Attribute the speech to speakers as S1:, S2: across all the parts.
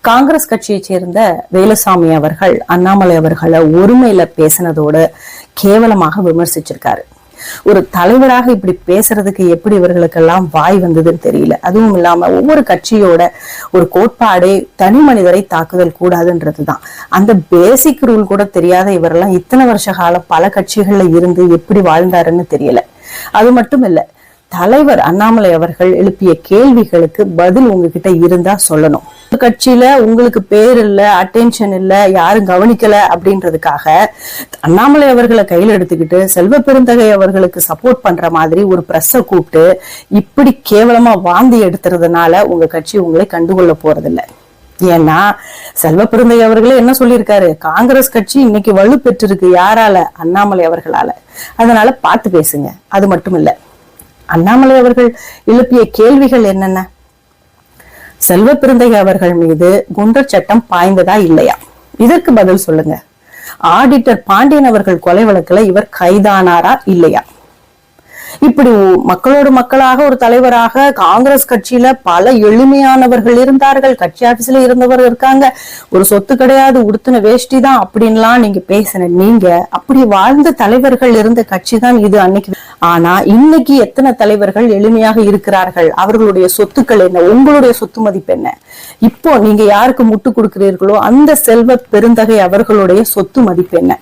S1: காங்கிரஸ் கட்சியை சேர்ந்த வேலுசாமி அவர்கள் அண்ணாமலை அவர்களை ஒருமையில பேசினதோடு கேவலமாக விமர்சிச்சிருக்காரு. ஒரு தலைவராக இப்படி பேசுறதுக்கு எப்படி இவர்களுக்கெல்லாம் வாய் வந்ததுன்னு தெரியல. அதுவும் இல்லாம ஒவ்வொரு கட்சியோட ஒரு கோட்பாடே தனி மனிதரை தாக்குதல் கூடாதுன்றதுதான். அந்த பேசிக் ரூல் கூட தெரியாத இவரெல்லாம் இத்தனை வருஷ காலம் பல கட்சிகள்ல இருந்து எப்படி வாழ்ந்தாருன்னு தெரியல. அது மட்டும் இல்ல தலைவர் அண்ணாமலை அவர்கள் எழுப்பிய கேள்விகளுக்கு பதில் உங்ககிட்ட இருந்தா சொல்லணும். கட்சியில உங்களுக்கு பேர் இல்ல அட்டென்ஷன் இல்ல யாரும் கவனிக்கல அப்படின்றதுக்காக அண்ணாமலை அவர்களை கையில எடுத்துக்கிட்டு செல்வ பெருந்தகை அவர்களுக்கு சப்போர்ட் பண்ற மாதிரி ஒரு பிரஸ்ஸ கூப்பிட்டு இப்படி கேவலமா வாந்தி எடுத்துறதுனால உங்க கட்சி உங்களை கண்டுகொள்ள போறதில்லை. ஏன்னா செல்வ பெருந்தகை அவர்களே என்ன சொல்லியிருக்காரு? காங்கிரஸ் கட்சி இன்னைக்கு வலு பெற்றிருக்கு யாரால? அண்ணாமலை அவர்களால. அதனால பார்த்து பேசுங்க. அது மட்டும் இல்ல. அண்ணாமலை அவர்கள் எழுப்பிய கேள்விகள் என்னென்ன? செல்வ பெருந்தகை அவர்கள் மீது குண்டர் சட்டம் பாய்ந்ததா இல்லையா? இதற்கு பதில் சொல்லுங்க. ஆடிட்டர் பாண்டியன் அவர்கள் கொலை வழக்குல இவர் கைதானாரா இல்லையா? இப்படி மக்களோடு மக்களாக ஒரு தலைவராக காங்கிரஸ் கட்சியில பல எளிமையானவர்கள் இருந்தார்கள். கட்சி ஆபீஸ்ல இருந்தவர் இருக்காங்க. ஒரு சொத்து கிடையாது உடுத்தின வேஷ்டி தான் அப்படின்லாம் நீங்க பேசின நீங்க அப்படி வாழ்ந்த தலைவர்கள் இருந்த கட்சி தான் இது அன்னைக்கு. ஆனா இன்னைக்கு எத்தனை தலைவர்கள் எளிமையாக இருக்கிறார்கள்? அவர்களுடைய சொத்துக்கள் என்ன? உங்களுடைய சொத்து மதிப்பு என்ன? இப்போ நீங்க யாருக்கு முட்டு கொடுக்கிறீர்களோ அந்த செல்வ பெருந்தகை அவர்களுடைய சொத்து மதிப்பு என்ன?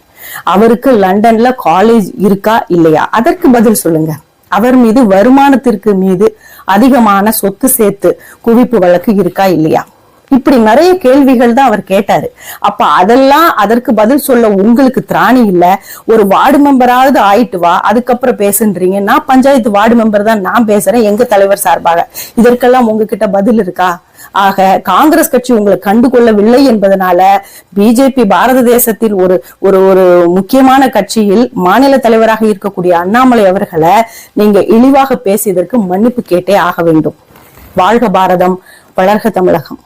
S1: அவருக்கு லண்டன்ல காலேஜ் இருக்கா இல்லையா? அதற்கு பதில் சொல்லுங்க. அவர் மீது வருமானத்திற்கு மீது அதிகமான சொத்து சேர்த்து குவிப்பு வழக்கு இருக்கா இல்லையா? இப்படி நிறைய கேள்விகள் தான் அவர் கேட்டாரு. அப்ப அதெல்லாம் அதற்கு பதில் சொல்ல உங்களுக்கு திராணி இல்ல? ஒரு வார்டு மெம்பராவது ஆயிட்டு வா அதுக்கப்புறம் பேசுன்றீங்க. நான் பஞ்சாயத்து வார்டு மெம்பர் தான் நான் பேசுறேன் எங்க தலைவர் சார்பாக. இதற்கெல்லாம் உங்ககிட்ட பதில் இருக்கா? ஆக காங்கிரஸ் கட்சி உங்களை கண்டுகொள்ளவில்லை என்பதனால பிஜேபி பாரத தேசத்தில் ஒரு ஒரு ஒரு முக்கியமான கட்சியில் மாநில தலைவராக இருக்கக்கூடிய அண்ணாமலை அவர்களை நீங்க இழிவாக பேசியதற்கு மன்னிப்பு கேட்டே ஆக வேண்டும். வாழ்க பாரதம் வளர்க தமிழகம்.